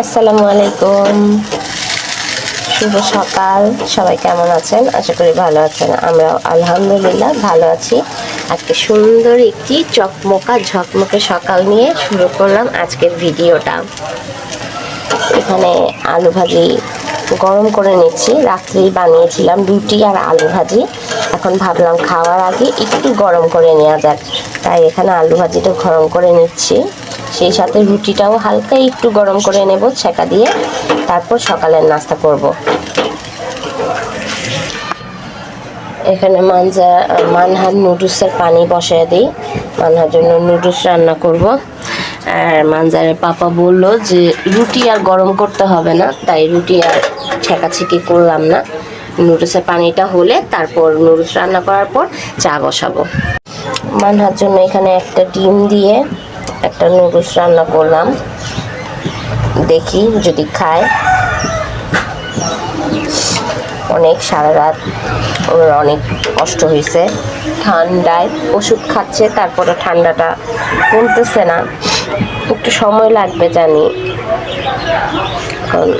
আসসালামু আলাইকুম। শুভ সকাল। সবাই কেমন আছেন? আশা করি ভালো আছেন। আমরা আলহামদুলিল্লাহ ভালো আছি। আজকে সুন্দর একটি চকমকা, ঝকমকে সকাল নিয়ে শুরু করলাম আজকের ভিডিওটা। এখানে আলু ভাজি গরম করে নিচ্ছি। রাত্রেই বানিয়েছিলাম রুটি আর আলু ভাজি। এখন ভাবলাম খাওয়ার আগে একটু গরম করে নেওয়া যাক। তাই এখানে আলু ভাজিটা গরম করে নিচ্ছি। সেই সাথে রুটিটাও হালকা একটু গরম করে নেব, ছেঁকা দিয়ে। তারপর সকালের নাস্তা করব। এখানে মানজা মানহার নুডলসের পানি বসায় দিই। মানহার জন্য নুডলস রান্না করব। আর মানজারের পাপা বলল যে, রুটি আর গরম করতে হবে না, তাই রুটি আর ছেঁকাছেঁকি করলাম না। নুডলসের পানিটা হলে তারপর নুডলস রান্না করার পর চা বসাবো। মানহার জন্য এখানে একটা ডিম দিয়ে একটা নুডলস রান্না করলাম। দেখি যদি খায়। অনেক সারা রাত ওর অনেক কষ্ট হয়েছে। ঠান্ডায় ওষুধ খাচ্ছে তারপরে ঠান্ডাটা কমতেছে না। একটু সময় লাগবে জানি। কারণ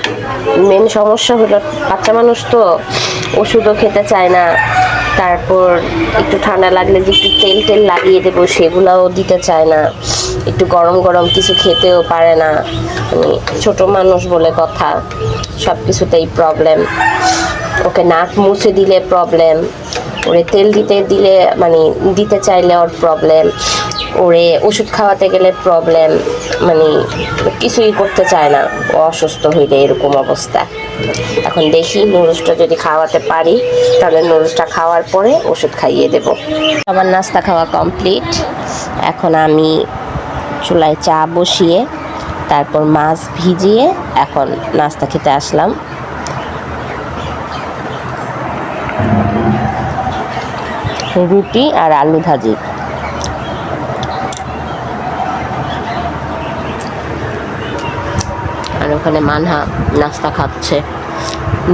মেন সমস্যা হলো বাচ্চা মানুষ তো ওষুধও খেতে চায় না। তারপর একটু ঠান্ডা লাগলে যে একটু তেল টেল লাগিয়ে দেবো, সেগুলোও দিতে চায় না। একটু গরম গরম কিছু খেতেও পারে না। মানে ছোট মানুষ বলে কথা সব কিছুতেই প্রবলেম ওকে নাক মুছে দিলে প্রবলেম ওরে তেল দিতে দিলে মানে দিতে চাইলে ওর প্রবলেম ওরে ওষুধ খাওয়াতে গেলে প্রবলেম মানে কিছুই করতে চায় না। ও অসুস্থ হইলে এরকম অবস্থা। এখন দেখি নুডলসটা যদি খাওয়াতে পারি, তাহলে নুডলসটা খাওয়ার পরে ওষুধ খাইয়ে দেব। আমার নাস্তা খাওয়া কমপ্লিট এখন আমি চুলায় চা বসিয়ে তারপর মাছ ভিজিয়ে এখন নাস্তা খেতে আসলাম। রুটি আর আলু ভাজি। আর ওখানে মানহা নাস্তা খাচ্ছে।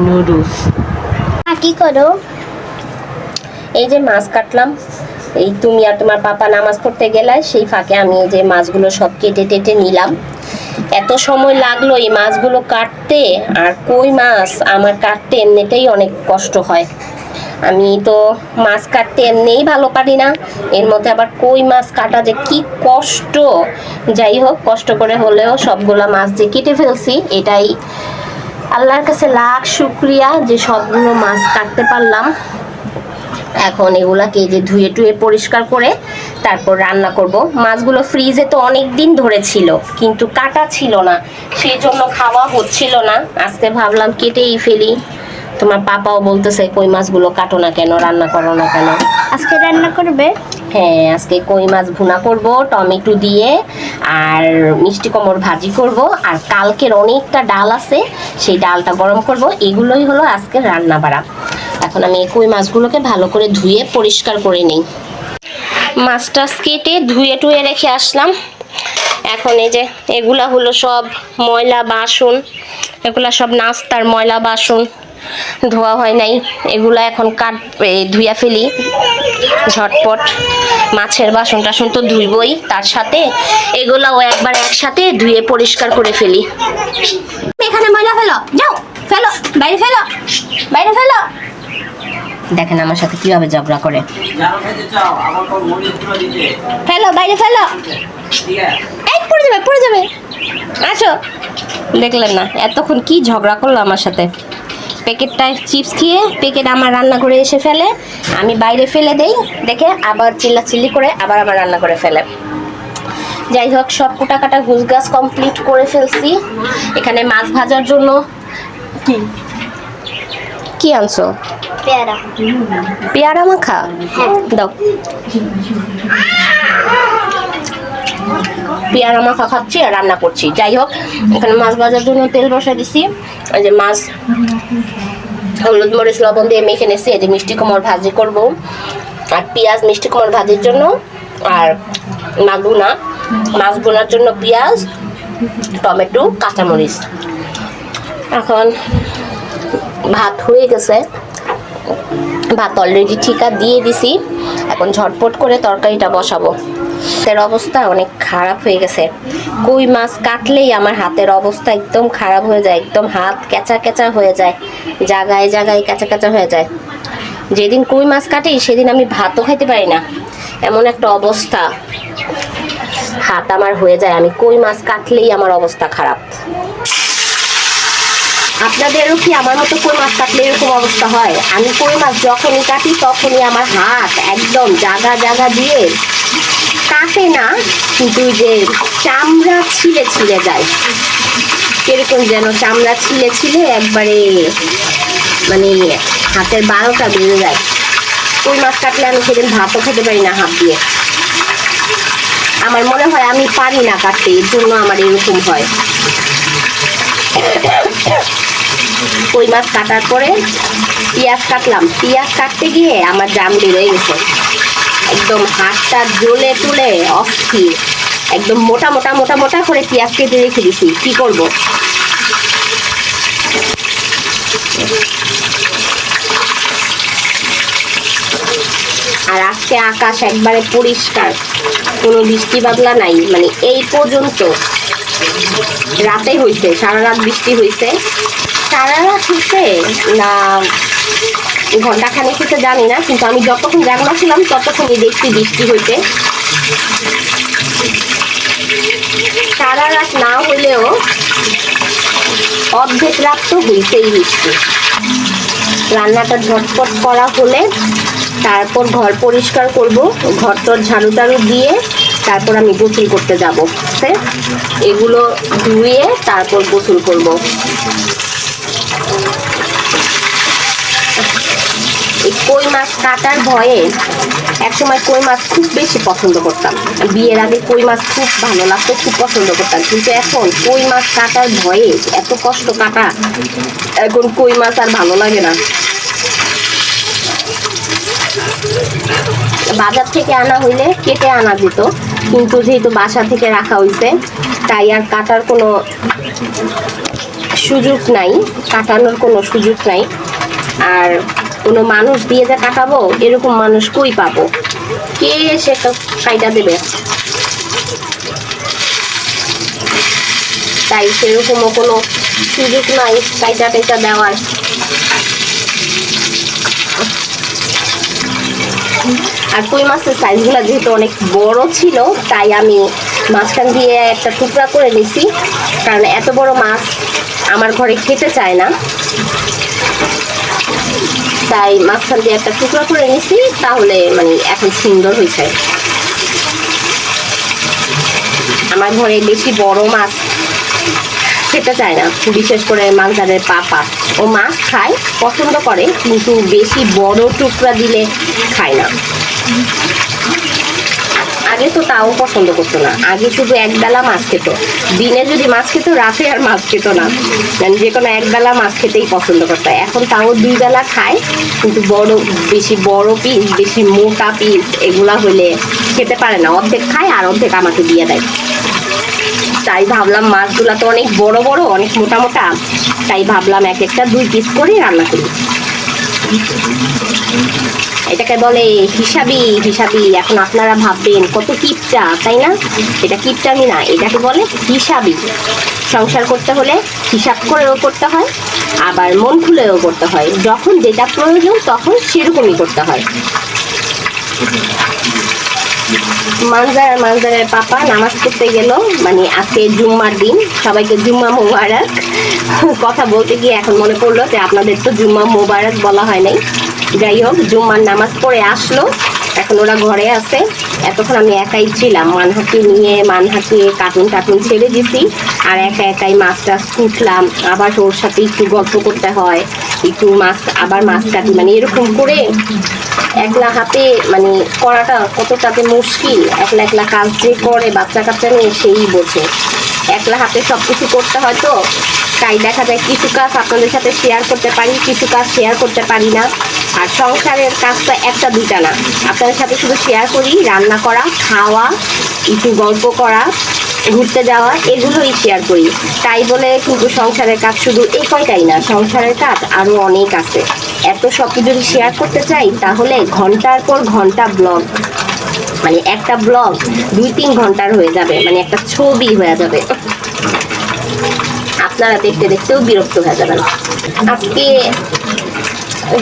নুডলস। কি করো? এই যে মাছ কাটলাম। এই তুমি আর তোমার পাপা নামাজ পড়তে গেলে সেই ফাঁকে আমি এই যে মাছগুলো সব কেটে টেটে নিলাম। এত সময় লাগল এই মাছগুলো কাটতে, আর কই মাছ? আমার কাটতে এমনিতেই অনেক কষ্ট হয়। আমি তো মাছ কাটতে এমনিই ভালো পারি না। এর মধ্যে আবার কই মাছ কাটা যে কি কষ্ট। যাই হোক, কষ্ট করে হলেও সবগুলা মাছ যে কেটে ফেলছি, এটাই আল্লাহর কাছে লাখ শুক্রিয়া যে সবগুলো মাছ কাটতে পারলাম। এখন এগুলাকে যে ধুয়ে টুয়ে পরিষ্কার করে তারপর রান্না করব। মাছগুলো ফ্রিজে তো অনেক দিন ধরে ছিল কিন্তু কাটা ছিল না। সেই জন্য খাওয়া হচ্ছিল না। আজকে ভাবলাম কেটেই ফেলি। তোমার পাপাও বলতেছে কই মাছগুলো কাটো না কেন রান্না করো না কেন? আজকে রান্না করবে? হ্যাঁ আজকে কই মাছ ভুনা করব টমেটো দিয়ে আর মিষ্টি কোমর ভাজি করব। আর কালকের অনেকটা ডাল আছে সেই ডালটা গরম করব। এগুলোই হলো আজকে রান্না বাড়া এখন আমি কই মাছগুলোকে ভালো করে ধুয়ে পরিষ্কার করে নিই। মাছ টাছ কেটে ধুয়ে টুয়ে রেখে আসলাম। এখন এই যে এগুলা হলো সব ময়লা বাসন, এগুলা সব নাস্তার ময়লা বাসন, ধোয়া হয় নাই। এগুলা এখন কাট ধুইয়া ফেলি। ঝটপট মাছের বাসন টাসন তো ধুইবই, তার সাথে এগুলাও একবার একসাথে ধুয়ে পরিষ্কার করে ফেলি। এখানে ময়লা ফেলো, যাও, ফেলো, বাইরে ফেলো বাইরে ফেলো। দেখেন আমার সাথে কীভাবে ঝগড়া করে। ফেলো, বাইরে ফেলো। এই, পড়ে যাবে পড়ে যাবে। আসো। দেখলেন না, এতক্ষণ কি ঝগড়া করল আমার সাথে। প্যাকেটটায় চিপস খেয়ে প্যাকেট আমার রান্না করে এসে ফেলে। আমি বাইরে ফেলে দেই, দেখে আবার চিল্লাচিল্লি করে আবার আমার রান্না করে ফেলে। যাই হোক, সব কুটাকাটা ঘুষ গাছ কমপ্লিট করে ফেলছি। এখানে মাছ ভাজার জন্য কি? কি আনছো? পেয়ারা। পেয়ারা মাখা? দাও। পেয়ারা মাখা খাচ্ছি আর রান্না করছি। যাই হোক এখানে মাছ ভাজার জন্য তেল বসা দিছি। এই যে মাছ হলুদ মরিচ লবণ দিয়ে মেখে নিয়েছি এই যে মিষ্টি কুমড় ভাজি করব। আর পেঁয়াজ মিষ্টি কুমড় ভাজির জন্য। আর মাগুনা মাছ ভুনার জন্য পেঁয়াজ টমেটো কাঁচামরিচ। এখন ভাত হয়ে গেছে। ভাত অলরেডি ঠিকা দিয়ে দিছি। এখন ঝটপট করে তরকারিটা বসাবো। হাতের অবস্থা অনেক খারাপ হয়ে গেছে। কই মাছ কাটলেই আমার হাতের অবস্থা একদম খারাপ হয়ে যায়, একদম হাত কেঁচা কেঁচা হয়ে যায় জায়গায় জায়গায় কেঁচা কেঁচা হয়ে যায়। যেদিন কই মাছ কাটি, সেদিন আমি ভাতও খাইতে পারি না। এমন একটা অবস্থা। হাত আমার হয়ে যায়, আমি কই মাছ কাটলেই আমার অবস্থা খারাপ। আপনাদেরও কি আমার মতো কই মাছ কাটলে এরকম অবস্থা হয়? আমি কই মাছ যখনই কাটি তখনই আমার হাত একদম জাগা জাগা দিয়ে কাটে না কিন্তু যে চামড়া ছিঁড়ে ছিঁড়ে যায়। কীরকম যেন চামড়া ছিলে ছিলে একবারে মানে হাতের বারোটা বেড়ে যায়। কই মাছ কাটলে আমি সেদিন ভাতও খেতে পারি না হাত দিয়ে। আমার মনে হয় আমি পারি না কাটতে, এর জন্য আমার এরকম হয়। কই মাছ কাটার পরে পেঁয়াজ কাটলাম। পেঁয়াজ কাটতে গিয়ে আমার জাম বেরোয় গেছে। একদম হাতটা জ্বলে তুলে অস্থির। একদম মোটা মোটা মোটা মোটা করে পেঁয়াজ কেটে রেখে দিছি। কি করব? আর আজকে আকাশ একবারে পরিষ্কার। কোনো বৃষ্টি বাদলা নাই। মানে এই পর্যন্ত রাতে হয়েছে সারা রাত বৃষ্টি হইছে। সারা রাত না ঘণ্টা খানেক হইছে জানি না, কিন্তু আমি যতক্ষণ জাগনা ছিলাম, ততক্ষণই দেখছি বৃষ্টি হইতে সারা রাত না হইলেও অর্ধেক রাত তো হইছেই বৃষ্টি। রান্নাটা ঝটপট করা হলে তারপর ঘর পরিষ্কার করব, ঘর টর ঝাড়ু টাড়ু দিয়ে তারপর আমি গোসল করতে যাব। এগুলো ধুয়ে তারপর গোসল করব। কই মাছ কাটার ভয়ে একসময় কই মাছ খুব বেশি পছন্দ করতাম। বিয়ের আগে কই মাছ খুব ভালো লাগতো, খুব পছন্দ করতাম। কিন্তু এখন কই মাছ কাটার ভয়ে এত কষ্ট কাটা, এখন কই মাছ আর ভালো লাগে না। বাজার থেকে আনা হইলে কেটে আনা যেত, কিন্তু যেহেতু বাসা থেকে রাখা হয়েছে তাই আর কাটার কোনো সুযোগ নাই, কাটানোর কোনো সুযোগ নাই। আর কোনো মানুষ দিয়ে যা কাটাবো এরকম মানুষ কই পাবো? কে সে কাইটা দেবে? তাই সেরকমও কোনো সুযোগ নাই কাইটা টাইটা দেওয়ার। আর কই মাছের সাইজগুলো যেহেতু অনেক বড় ছিল, তাই আমি মাঝখান দিয়ে একটা টুকরা করে নিছি, কারণ এত বড় মাছ আমার ঘরে খেতে চায় না। তাই মাঝখান দিয়ে একটা টুকরা করে নিছি, তাহলে মানে এখন সুন্দর হয়েছে। আমার ঘরে বেশি বড় মাছ খেতে চায় না, বিশেষ করে মালদারের পাপা। ও মাছ খায়, পছন্দ করে, কিন্তু বেশি বড় টুকরা দিলে খায় না। আগে তো তাও পছন্দ করতো না। আগে শুধু একবেলা মাছ খেত। দিনে যদি মাছ খেত, রাতে আর মাছ খেত না। মানে যে কোনো একবেলা মাছ খেতেই পছন্দ করতো। এখন তাও দুই বেলা খায়, কিন্তু বড়, বেশি বড় পিস বেশি মোটা পিস এগুলা হলে খেতে পারে না। অর্ধেক খায় আর অর্ধেক আমাকে দিয়ে দেয়। তাই ভাবলাম মাছগুলা তো অনেক বড় বড়, অনেক মোটা মোটা। তাই ভাবলাম এক একটা দুই পিস করে রান্না করি। এটাকে বলে হিসাবি হিসাবি। এখন আপনারা ভাববেন, কত কিপটা, তাই না? এটা কিপটামি না, এটাকে বলে হিসাবি। সংসার করতে হলে হিসাব করেও করতে হয়, আবার মন খুলেও করতে হয়। যখন যেটা প্রয়োজন, তখন সেরকমই করতে হয়। মানজার মানজারের পাপা নামাজ পড়তে গেল। মানে আজকে জুম্মার দিন, সবাইকে জুম্মা মোবারক। কথা বলতে গিয়ে এখন মনে পড়ল যে আপনাদের তো জুম্মা মোবারক বলা হয় নাই। যাই হোক, জুম্মার নামাজ পড়ে আসলো। এখন ওরা ঘরে আছে। এতক্ষণ আমি একাই ছিলাম। মানহাকে নিয়ে, মানহাকে কার্টুন টার্টুন ছেড়ে দিছি। আর একা একাই মাছ টাছ কুটলাম। আবার ওর সাথে একটু গল্প করতে হয়। একটু মাছ, আবার মাছ কাটি। মানে এরকম করে একলা হাতে মানে করাটা কতটাতে মুশকিল। একলা একলা কাজ যে করে, বাচ্চা কাচ্চা নিয়ে সেই বোঝে। একলা হাতে সব কিছু করতে হয় তো। তাই দেখা যায় কিছু কাজ আপনাদের সাথে শেয়ার করতে পারি, কিছু কাজ শেয়ার করতে পারি না। আর সংসারের কাজটা একটা দুইটা না। আপনাদের সাথে শুধু শেয়ার করি, রান্না করা, খাওয়া, একটু গল্প করা, ঘুরতে যাওয়া, এগুলোই শেয়ার করি। তাই বলে কিন্তু সংসারের কাজ শুধু এই কয়টাই না, সংসারের কাজ আরও অনেক আছে। এত সব কিছু যদি শেয়ার করতে চাই, তাহলে ঘণ্টার পর ঘণ্টা ব্লগ মানে একটা ব্লগ দুই তিন ঘণ্টার হয়ে যাবে মানে একটা ছবি হয়ে যাবে। আপনারা দেখতে দেখতেও বিরক্ত হয়ে যাবেন। আজকে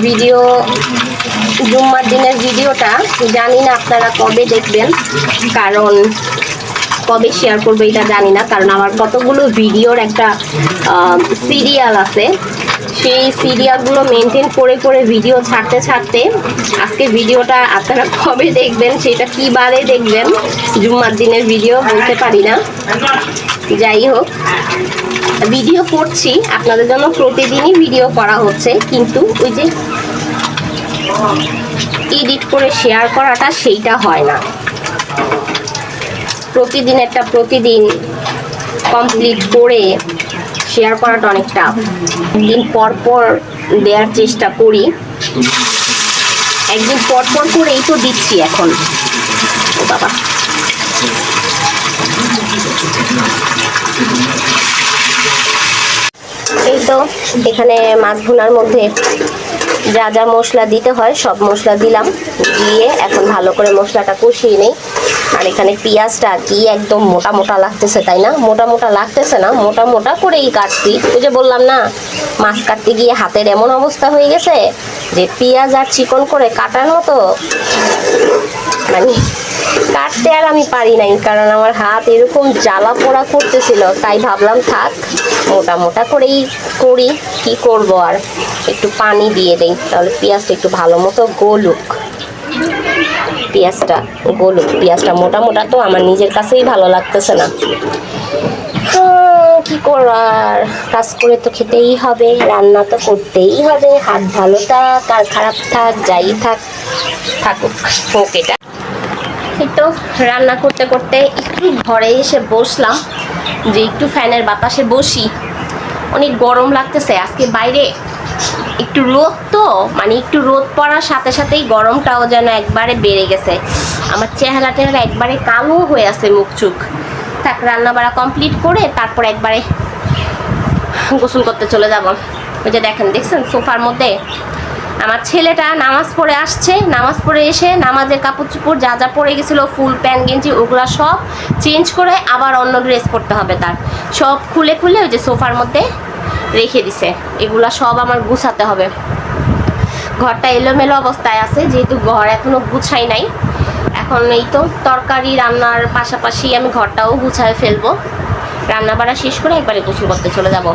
ভিডিও, জুম্মার দিনের ভিডিওটা, জানি না আপনারা কবে দেখবেন, কারণ কবে শেয়ার করবে এটা জানি না, কারণ আমার কতগুলো ভিডিওর একটা সিরিয়াল আছে। সেই সিরিয়ালগুলো মেনটেন করে করে ভিডিও ছাড়তে ছাড়তে আজকে ভিডিওটা আপনারা কবে দেখবেন, সেটা কি বারে দেখবেন, জুম্মার দিনের ভিডিও বলতে পারি না। যাই হোক ভিডিও করছি, আপনাদের জন্য প্রতিদিনই ভিডিও করা হচ্ছে, কিন্তু ওই যে এডিট করে শেয়ার করাটা সেইটা হয় না। প্রতিদিন একটা প্রতিদিন কমপ্লিট করে শেয়ার করাটা অনেক টাফ দিন পর পর দেওয়ার চেষ্টা করি। একদিন পর পর করেই তো দিচ্ছি এখন। ও বাবা। এই তো এখানে মাছ ভুনার মধ্যে যা যা মশলা দিতে হয় সব মশলা দিলাম। দিয়ে এখন ভালো করে মশলাটা কষিয়ে নেই। আর এখানে পেঁয়াজটা কি একদম মোটা মোটা লাগতেছে, তাই না? মোটা মোটা লাগতেছে না, মোটা মোটা করেই কাটছি। ওই যে বললাম না, মাছ কাটতে গিয়ে হাতের এমন অবস্থা হয়ে গেছে যে পেঁয়াজ আর চিকন করে কাটার মতো মানে কাটতে আর আমি পারি নাই, কারণ আমার হাত এরকম জ্বালা পোড়া করতেছিল। তাই ভাবলাম থাক, মোটা মোটা করেই করি, কি করব আর? একটু পানি দিয়ে দেই, তাহলে পেঁয়াজটা একটু ভালো মতো গলুক। পেঁয়াজটা গলুক পেঁয়াজটা মোটা মোটা তো আমার নিজের কাছেই ভালো লাগতেছে না। কি করার? কাজ করে তো খেতেই হবে, রান্না তো করতেই হবে, হাত ভালো থাক, আর খারাপ থাক, যাই থাক, থাকুক, হোক এটা। তো রান্না করতে করতে একটু ঘরে এসে বসলাম, যে একটু ফ্যানের বাতাসে বসি। অনেক গরম লাগতেছে, আজকে বাইরে একটু রোদ তো মানে একটু রোদ পড়ার সাথে সাথেই গরমটাও যেন একবারে বেড়ে গেছে। আমার চেহারা টেহারা একবারে কালো হয়ে আছে মুখ চুখ। থাক রান্না বাড়া কমপ্লিট করে তারপর একবারে গোসল করতে চলে যাব। ওই যে দেখেন, দেখছেন? সোফার মধ্যে আমার ছেলেটা নামাজ পড়ে আসছে। নামাজ পড়ে এসে নামাজের কাপড় চুপড় যা যা পরে গেছিল, ফুল, প্যান্ট, গেঞ্জি, ওগুলো সব চেঞ্জ করে আবার অন্য ড্রেস পরতে হবে তার। সব খুলে খুলে ওই যে সোফার মধ্যে রেখে দিছে। এগুলা সব আমার গুছাতে হবে। ঘরটা এলোমেলো অবস্থায় আছে, যেহেতু ঘর এখনও গুছাই নাই। এখন এই তো তরকারি, রান্নার পাশাপাশি আমি ঘরটাও গুছায় ফেলব। রান্না বাড়া শেষ করে একবারে গোসল করতে চলে যাব।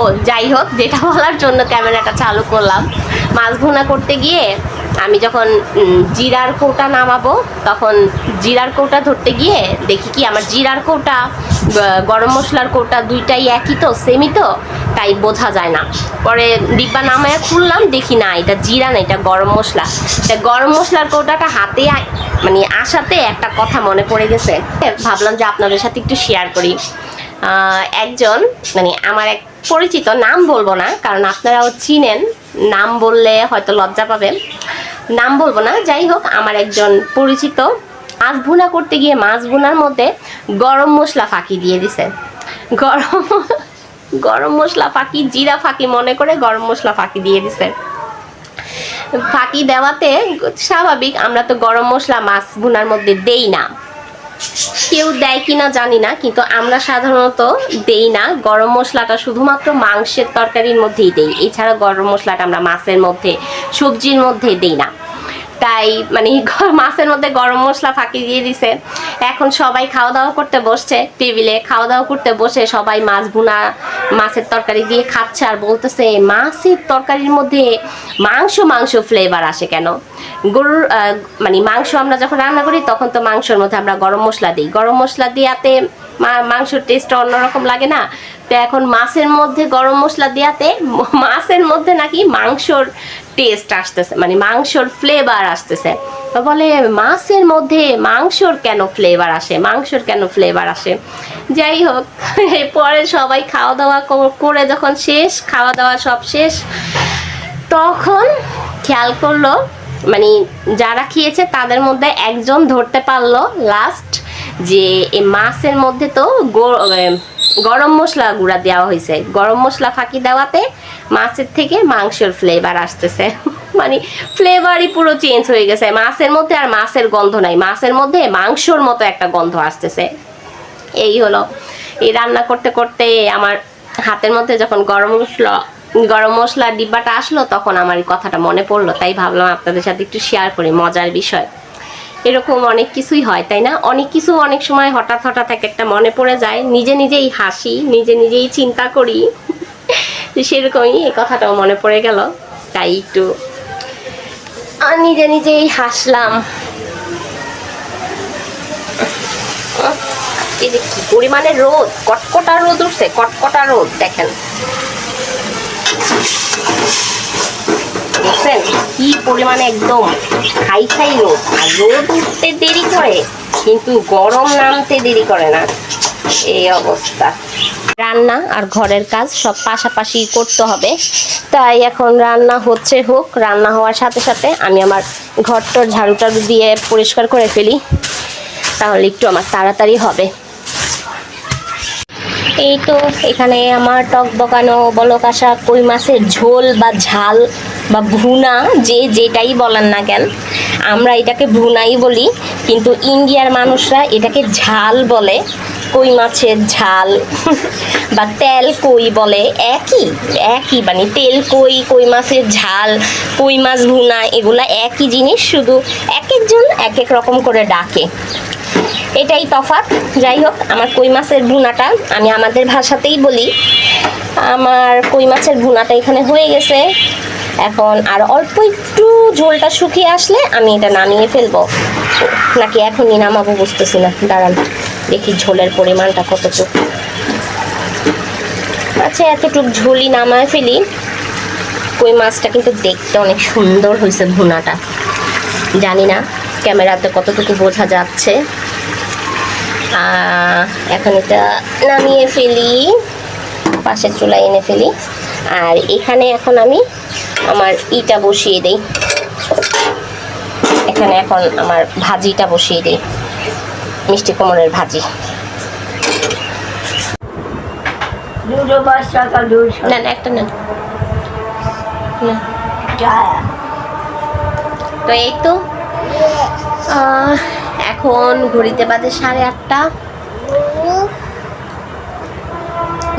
ও, যাই হোক, যেটা বলার জন্য ক্যামেরাটা চালু করলাম। মাছ ভুনা করতে গিয়ে আমি যখন জিরার কৌটা নামাবো, তখন জিরার কৌটা ধরতে গিয়ে দেখি কি আমার জিরার কৌটা গরম মশলার কৌটা দুইটাই একই তো সেমই তো। তাই বোঝা যায় না। পরে ডিব্বা নামায় খুললাম, দেখি না, এটা জিরা না, এটা গরম মশলা। এটা গরম মশলার কৌটাটা হাতে মানে আসাতে একটা কথা মনে পড়ে গেছে। ভাবলাম যে আপনাদের সাথে একটু শেয়ার করি। একজন মানে আমার এক পরিচিত, নাম বলব না, কারণ আপনারাও চিনেন, নাম বললে হয়তো লজ্জা পাবেন। নাম বলব না, যাই হোক, আমার একজন পরিচিত, মাছ ভুনা করতে গিয়ে মাছ ভুনার মধ্যে গরম মশলা ফাঁকি দিয়ে দিছে। গরম গরম মশলা ফাঁকি, জিরা ফাঁকি মনে করে গরম মশলা ফাঁকি দিয়ে দিছে। ফাঁকি দেওয়াতে স্বাভাবিক, আমরা তো গরম মশলা মাছ ভুনার মধ্যে দেই না। কেউ দেয় কিনা জানি না, কিন্তু আমরা সাধারণত দেই না। গরম মশলাটা শুধুমাত্র মাংসের তরকারির মধ্যেই দেই, এছাড়া গরম মশলাটা আমরা মাছের মধ্যে, সবজির মধ্যে দেই না। তাই মানে মাছের মধ্যে গরম মশলা ফাঁকি দিয়ে দিছে। এখন সবাই খাওয়া দাওয়া করতে বসছে, টেবিলে খাওয়া দাওয়া করতে বসে সবাই মাছ ভুনা, মাছের তরকারি দিয়ে খাচ্ছে আর বলতেছে, মাছের তরকারির মধ্যে মাংস মাংস ফ্লেভার আসে কেন? গরুর মানে মাংস আমরা যখন রান্না করি, তখন তো মাংসের মধ্যে আমরা গরম মশলা দিই। গরম মশলা দিয়াতে মাংসের টেস্টটা অন্যরকম লাগে না? তো এখন মাছের মধ্যে গরম মশলা দেওয়াতে মাছের মধ্যে নাকি মাংসর টেস্ট আসতেছে মানে মাংসর ফ্লেভার আসতেছে। বলে, মাছের মধ্যে মাংসর কেন ফ্লেভার আসে? মাংসর কেন ফ্লেভার আসে? যাই হোক পরে সবাই খাওয়া দাওয়া করে যখন শেষ খাওয়া দাওয়া সব শেষ, তখন খেয়াল করল মানে যারা খেয়েছে তাদের মধ্যে একজন ধরতে পারল লাস্ট যে এই মাছের মধ্যে তো গো- গরম মশলা গুঁড়া দেওয়া হয়েছে। গরম মশলা ফাঁকি দেওয়াতে মাছের থেকে মাংসের ফ্লেভার আসতেছে। মানে ফ্লেভারই পুরো চেঞ্জ হয়ে গেছে। মাছের মধ্যে আর মাছের গন্ধ নাই। মাছের মধ্যে মাংসর মতো একটা গন্ধ আসতেছে। এই হলো। এই রান্না করতে করতে আমার হাতের মধ্যে যখন গরম মশলা, গরম মশলার ডিব্বাটা আসলো, তখন আমার এই কথাটা মনে পড়ল। তাই ভাবলাম আপনাদের সাথে একটু শেয়ার করি। মজার বিষয়। এরকম অনেক কিছুই হয়, তাই না? অনেক কিছু অনেক সময় হঠাৎ হঠাৎ এক একটা মনে পড়ে যায়, নিজে নিজেই হাসি, নিজে নিজেই চিন্তা করি। সেরকমই এই কথাটাও মনে পড়ে গেল, তাই একটু নিজে নিজেই হাসলাম। এই যে কি পরিমাণে রোদ, কটকটা রোদ উঠছে, কটকটা রোদ, দেখেন। দেখছেন? কি পরিমাণে একদম খাই খাই রোদ আর রোদ উঠতে দেরি করে, কিন্তু গরম নামতে দেরি করে না। এই অবস্থা। রান্না আর ঘরের কাজ সব পাশাপাশি করতে হবে। তাই এখন রান্না হচ্ছে হোক, রান্না হওয়ার সাথে সাথে আমি আমার ঘরটার ঝাড়ু টাড়ু দিয়ে পরিষ্কার করে ফেলি। তাহলে একটু আমার তাড়াতাড়ি হবে। এই তো এখানে আমার টক বকানো বলকাশা কই মাছের ঝোল বা ঝাল বা ভুনা যে যেটাই বলেন না কেন, আমরা এটাকে ভুনাই বলি, কিন্তু ইন্ডিয়ার মানুষরা এটাকে ঝাল বলে, কই মাছের ঝাল বা তেল কই বলে, একই একই মানে তেল কই কই মাছের ঝাল, কই মাছ ভুনা, এগুলা একই জিনিস শুধু এক একজন এক এক রকম করে ডাকে। এটাই তফাৎ। যাই হোক, আমার কই মাছের ভুনাটা আমি আমাদের ভাষাতেই বলি। আমার কই মাছের ভুনাটা এখানে হয়ে গেছে। এখন আর অল্প একটু ঝোলটা শুকিয়ে আসলে আমি এটা নামিয়ে ফেলব। নাকি এখনই নামাবো বুঝতেছি না। দাঁড়ান, দেখি ঝোলের পরিমাণটা কতটুকু। আচ্ছা এতটুকু ঝোলই নামায় ফেলি। কই মাছটা কিন্তু দেখতে অনেক সুন্দর হয়েছে ভুনাটা। জানি না, ক্যামেরাতে কতটুকু বোঝা যাচ্ছে। এখন এটা নামিয়ে ফেলি, পাশের চুলা এনে ফেলি। আর এখানে এখন আমি আমার ইটা বসিয়ে দেই। এখানে এখন আমার ভাজিটা বসিয়ে দেই। মিষ্টি কোমরের ভাজি। দুশো। নেন একটা নেন। তো এই তো এখন ঘড়িতে বাজে সাড়ে আটটা।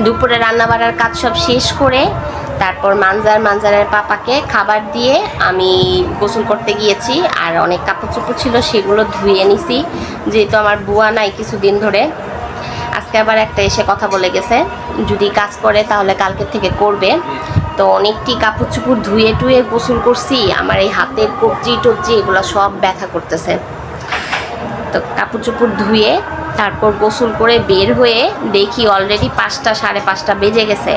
দুপুরে রান্না বাড়ার কাজ সব শেষ করে তারপর মানজার, মানজারের পাপাকে খাবার দিয়ে আমি গোসল করতে গিয়েছি আর অনেক কাপড় চোপড় ছিল, সেগুলো ধুয়ে নিছি। যেহেতু আমার বুয়া নাই কিছুদিন ধরে। আজকে আবার একটা এসে কথা বলে গেছে, যদি কাজ করে তাহলে কালকে থেকে করবে। তো অনেকটি কাপড় চোপড় ধুয়ে টুয়ে গোসল করছি, আমার এই হাতের কবজি টবজি এগুলো সব ব্যথা করতেছে। তো কাপড় চোপড় ধুয়ে তারপর গোসল করে বের হয়ে দেখি অলরেডি পাঁচটা, সাড়ে পাঁচটা বেজে গেছে।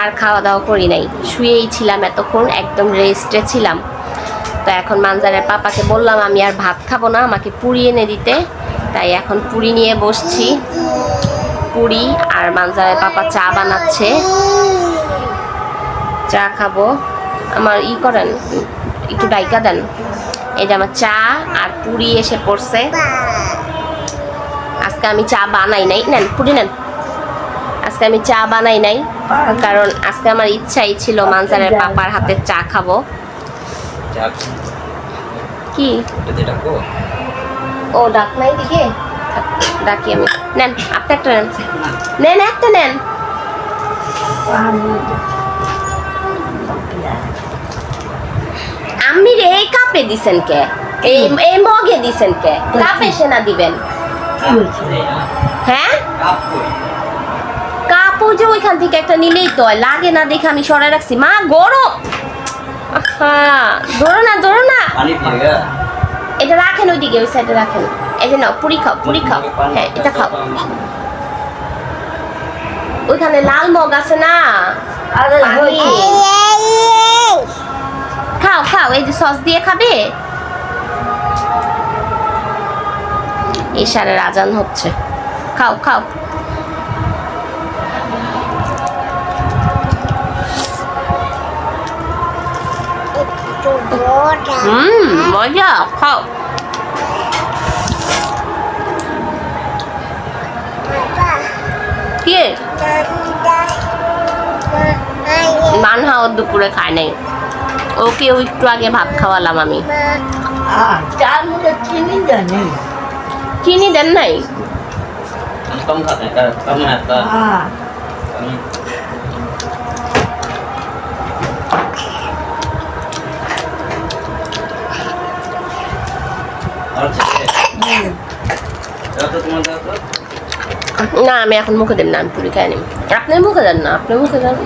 আর খাওয়া দাওয়া করি নাই। শুয়েই ছিলাম এতক্ষণ, একদম রেস্টে ছিলাম। তো এখন মানজারের পাপাকে বললাম, আমি আর ভাত খাব না, আমাকে পুরি এনে দিতে। তাই এখন পুরি নিয়ে বসছি। পুরি আর মানজারের পাপা চা বানাচ্ছে। চা খাব। আমার ই করেন, একটু ডাইকা দেন। এই যে আমার চা আর পুরি এসে পড়ছে। আজকে আমি চা বানাই নাই। নেন, পুরি নেন। আজকে আমি চা বানাই নাই কারণ আজকে আমার ইচ্ছাই ছিল মানসারের পাপার হাতের চা খাব। কি? ও ডাক নাই দিকে? ডাকি আমি। নেন আপনি একটা নেন। নেন একটা নেন। আমি রে এই কাপে দিছেন কে? এই এই মগে দিছেন কে? কাপে সেনা দিবেন। হ্যাঁ? যে ওইখান থেকে একটা নিলেই তো লাগে না দেখে আমি সরাই রাখছি। মা গরম! হ্যাঁ ধরো না ধরো না। গা? এটা রাখেন ওইদিকে ওই সাইডে রাখেন। এই যে নাও পুরি খাও পুরি খাও। হ্যাঁ এটা খাও। ওইখানে লাল মগ আছে না। খাও খাও এই যে সস দিয়ে খাবে? এশারের আজান হচ্ছে। খাও খাও। হুম মজা খাও কি? মানহা ও দুপুরে খায় নাই। ও একটু আগে ভাত খাওয়ালাম আমি। আর চার মধ্যে চিনি দেন নাই না আমি এখন মুখে দেন না আমি পুরি খাই নি। আপনি মুখে দেন না আপনি মুখে দেন।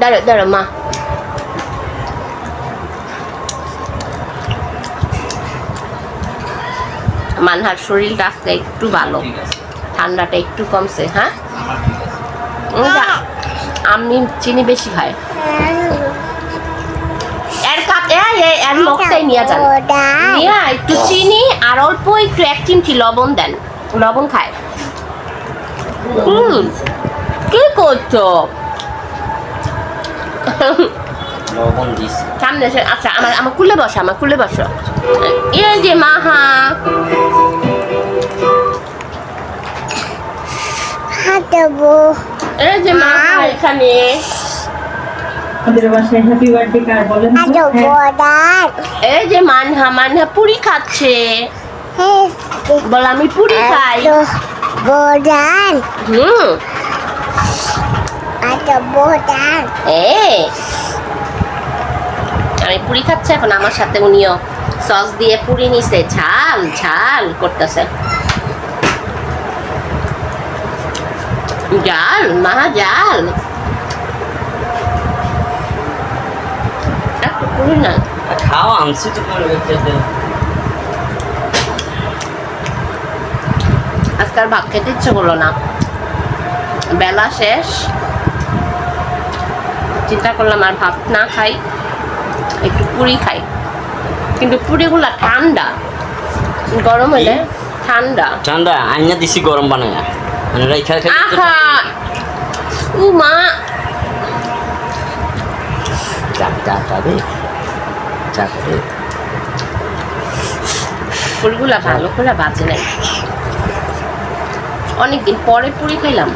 দাঁড়ো দাঁড়ো মা। মানহার শরীরটা আজকে একটু ভালো। ঠান্ডাটা একটু কমছে হ্যাঁ। আমি চিনি বেশি খাই এর লোকটাই নিয়ে যান। নিয়ে একটু চিনি আর অল্প একটু এক চিমটি লবণ দেন। লবণ খায়। কি করছ? লবণ দিস সামনে আচ্ছা আমার আমার কুলে বসো আমার কুলে বসো। এই যে মাহা। এই যে মাহা এখানে। আমাদের বাসায় হ্যাপি বার্থডে কার বলেন হ্যাঁ, এই যে মানহা মানহা পুরি খাচ্ছে। বল আমি পুরি খাই। Bodan, হুম। ada bodan. এ আমি পুরি খাচ্ছে এখন আমার সাথে উনিও সস দিয়ে পুরি নিছে। ঝাল ঝাল করতেছে। জাল মা জাল পুরি না। খাও আনছি তো আজকাল ভাত খেতে ইচ্ছে করল না। বেলা শেষ। চিন্তা করলাম আর ভাত না খাই একটু পুরি খাই। কিন্তু পুরিগুলা ঠান্ডা। গরম হলে ঠান্ডা। ঠান্ডা? আইনা দিছি গরম বানায়। মানে রাইখা আহা! উ মা চাপ চাপ চাপে চাপে পুরিগুলা ভালো করে বাজে নাই। অনেকদিন পরে পুরি খাইলাম।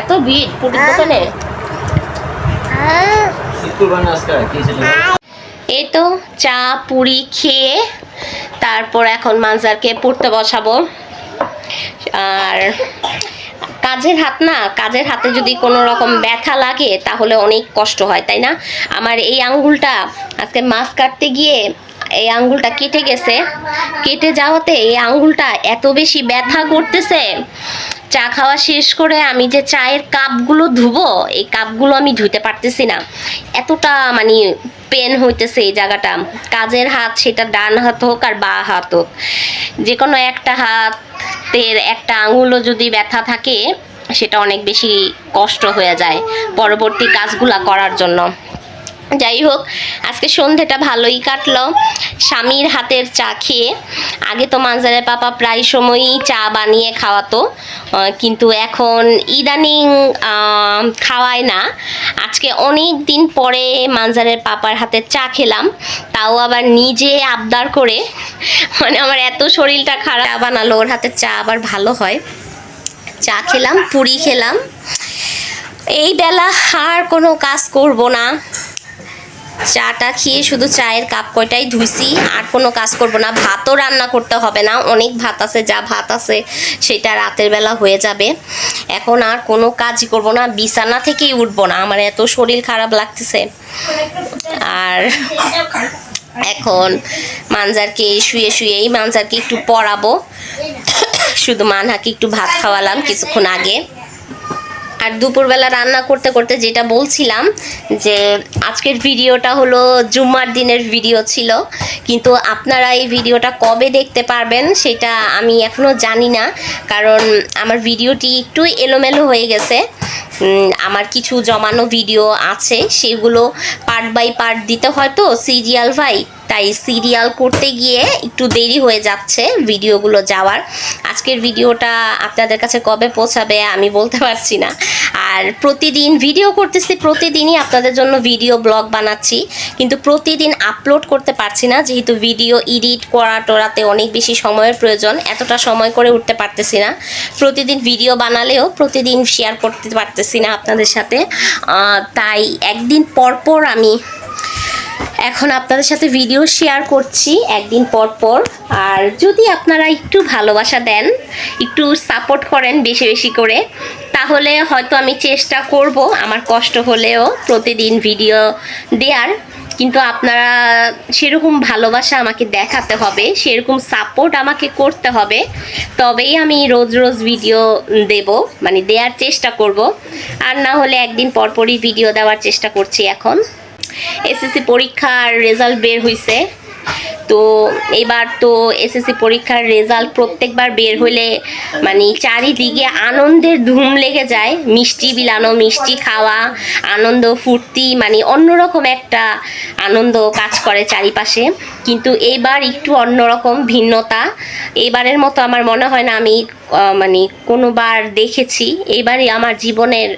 এত ভিড় পুরির দোকানে? আজকে? কি ছিল? এই তো চা পুরি খেয়ে তারপর এখন মানজারকে পড়তে বসাবো। আর কাজের হাত না, কাজের হাতে যদি কোনো রকম ব্যথা লাগে, তাহলে অনেক কষ্ট হয়, তাই না? আমার এই আঙ্গুলটা, আজকে মাছ কাটতে গিয়ে এই আঙ্গুলটা কেটে গেছে। কেটে যাওয়াতে এই আঙ্গুলটা এত বেশি ব্যথা করতেছে। চা খাওয়া শেষ করে আমি যে চায়ের কাপগুলো ধুবো, এই কাপগুলো আমি ধুতে পারতেছি না। এতটা মানে পেন হইতেছে এই জায়গাটা। কাজের হাত, সেটা ডান হাত হোক আর বা হাত হোক। যে কোনো একটা হাতের একটা আঙুলও যদি ব্যথা থাকে, সেটা অনেক বেশি কষ্ট হয়ে যায় পরবর্তী কাজগুলা করার জন্য। যাই হোক আজকে সন্ধেটা ভালোই কাটলো। স্বামীর হাতের চা খেয়ে, আগে তো মানজারের পাপা প্রায় সময়ই চা বানিয়ে খাওয়াতো কিন্তু এখন ইদানিং খাওয়ায় না। আজকে অনেক দিন পরে মানজারের পাপার হাতে চা খেলাম, তাও আবার নিজে আবদার করে মানে আমার এত শরীরটা খারাপ। বানালো, ওর হাতে চা আবার ভালো হয়। চা খেলাম, পুরি খেলাম। এই বেলা আর কোনো কাজ করব না। চাটা খেয়ে শুধু চায়ের কাপ কয়টাই ধুইছি, আর কোনো কাজ করব না। ভাতও রান্না করতে হবে না, অনেক ভাত আছে, যা ভাত আছে সেটা রাতের বেলা হয়ে যাবে। এখন আর কোনো কাজই করব না, বিছানা থেকেই উঠবো না, আমার এত শরীর খারাপ লাগতেছে। আর এখন মানজারকে শুয়ে শুয়েই মানজারকে একটু পড়াবো। শুধু মানহাকে একটু ভাত খাওয়ালাম কিছুক্ষণ আগে। আর দুপুরবেলা রান্না করতে করতে যেটা বলছিলাম যে আজকের ভিডিওটা হলো জুম্মার দিনের ভিডিও ছিল, কিন্তু আপনারা এই ভিডিওটা কবে দেখতে পারবেন সেটা আমি এখনও জানি না, কারণ আমার ভিডিওটি একটু এলোমেলো হয়ে গেছে। আমার কিছু জমানো ভিডিও আছে, সেগুলো পার্ট বাই পার্ট দিতে হয় তো সিরিয়াল ভাই? তাই সিরিয়াল করতে গিয়ে একটু দেরি হয়ে যাচ্ছে ভিডিওগুলো যাওয়ার। আজকের ভিডিওটা আপনাদের কাছে কবে পৌঁছাবে আমি বলতে পারছি না। আর প্রতিদিন ভিডিও করতেছি, প্রতিদিনই আপনাদের জন্য ভিডিও ব্লগ বানাচ্ছি। কিন্তু প্রতিদিন আপলোড করতে পারছি না, যেহেতু ভিডিও এডিট করা টোরাতে অনেক বেশি সময়ের প্রয়োজন, এতটা সময় করে উঠতে পারতেছি না। প্রতিদিন ভিডিও বানালেও প্রতিদিন শেয়ার করতে পারতেছি না আপনাদের সাথে। তাই একদিন পর পর আমি এখন আপনাদের সাথে ভিডিও শেয়ার করছি একদিন পর পর। আর যদি আপনারা একটু ভালোবাসা দেন, একটু সাপোর্ট করেন বেশি বেশি করে, তাহলে হয়তো আমি চেষ্টা করব আমার কষ্ট হলেও প্রতিদিন ভিডিও দেওয়ার কিন্তু আপনারা সেরকম ভালোবাসা আমাকে দেখাতে হবে, সেরকম সাপোর্ট আমাকে করতে হবে। তবেই আমি রোজ রোজ ভিডিও দেব মানে দেওয়ার চেষ্টা করব। আর না হলে একদিন পরপরই ভিডিও দেওয়ার চেষ্টা করছি এখন। এসএসসি পরীক্ষার রেজাল্ট বের হয়েছে তো এবার তো এসএসসি পরীক্ষার রেজাল্ট প্রত্যেকবার বের হলে মানে চারিদিকে আনন্দের ধুম লেগে যায়। মিষ্টি বিলানো, মিষ্টি খাওয়া, আনন্দ, ফুর্তি মানে অন্যরকম একটা আনন্দ কাজ করে চারিপাশে। কিন্তু এবার একটু অন্যরকম ভিন্নতা। এবারের মতো আমার মনে হয় না আমি মানে কোনোবার দেখেছি। এবারে আমার জীবনের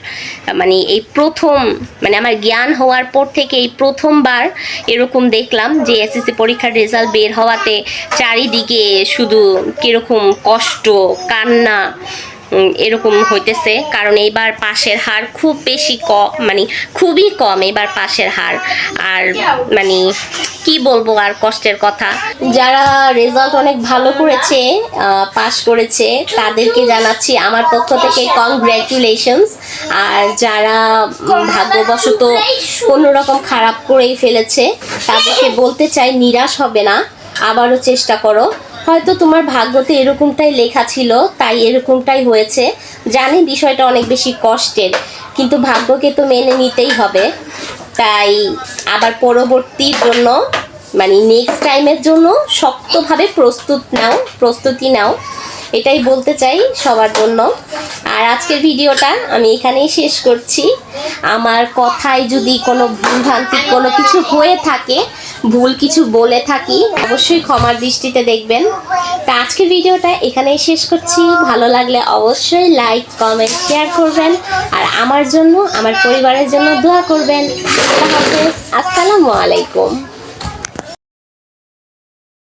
মানে এই প্রথম মানে আমার জ্ঞান হওয়ার পর থেকে এই প্রথমবার এরকম দেখলাম যে এসএসসি পরীক্ষার রেজাল্ট বের হওয়াতে চারিদিকে শুধু কীরকম কষ্ট, কান্না এরকম হইতেছে। কারণ এইবার পাশের হার খুব বেশি কম মানে খুবই কম এবার পাশের হার। আর মানে কি বলব আর কষ্টের কথা। যারা রেজাল্ট অনেক ভালো করেছে পাশ করেছে, তাদেরকে জানাচ্ছি আমার পক্ষ থেকে কংগ্র্যাচুলেশনস আর যারা ভাগ্যবশত রকম খারাপ করেই ফেলেছে, তাদেরকে বলতে চাই নিরাশ হবে না। আবারও চেষ্টা করো। হয়তো তোমার ভাগ্যতে এরকমটাই লেখা ছিল, তাই এরকমটাই হয়েছে। জানি বিষয়টা অনেক বেশি কষ্টের, কিন্তু ভাগ্যকে তো মেনে নিতেই হবে। তাই আবার পরবর্তীর জন্য মানে নেক্সট টাইমের জন্য শক্তভাবে প্রস্তুত নাও, প্রস্তুতি নাও। এটাই বলতে চাই সবার জন্য। আর আজকের ভিডিওটা আমি এখানেই শেষ করছি। আমার কথায় যদি কোনো ভুলভ্রান্তি, কোনো কিছু হয়ে থাকে, ভুল কিছু বলে থাকি, অবশ্যই ক্ষমার দৃষ্টিতে দেখবেন। তা আজকের ভিডিওটা এখানেই শেষ করছি। ভালো লাগলে অবশ্যই লাইক, কমেন্ট, শেয়ার করবেন। আর আমার জন্য, আমার পরিবারের জন্য দোয়া করবেন। আসসালামু আলাইকুম।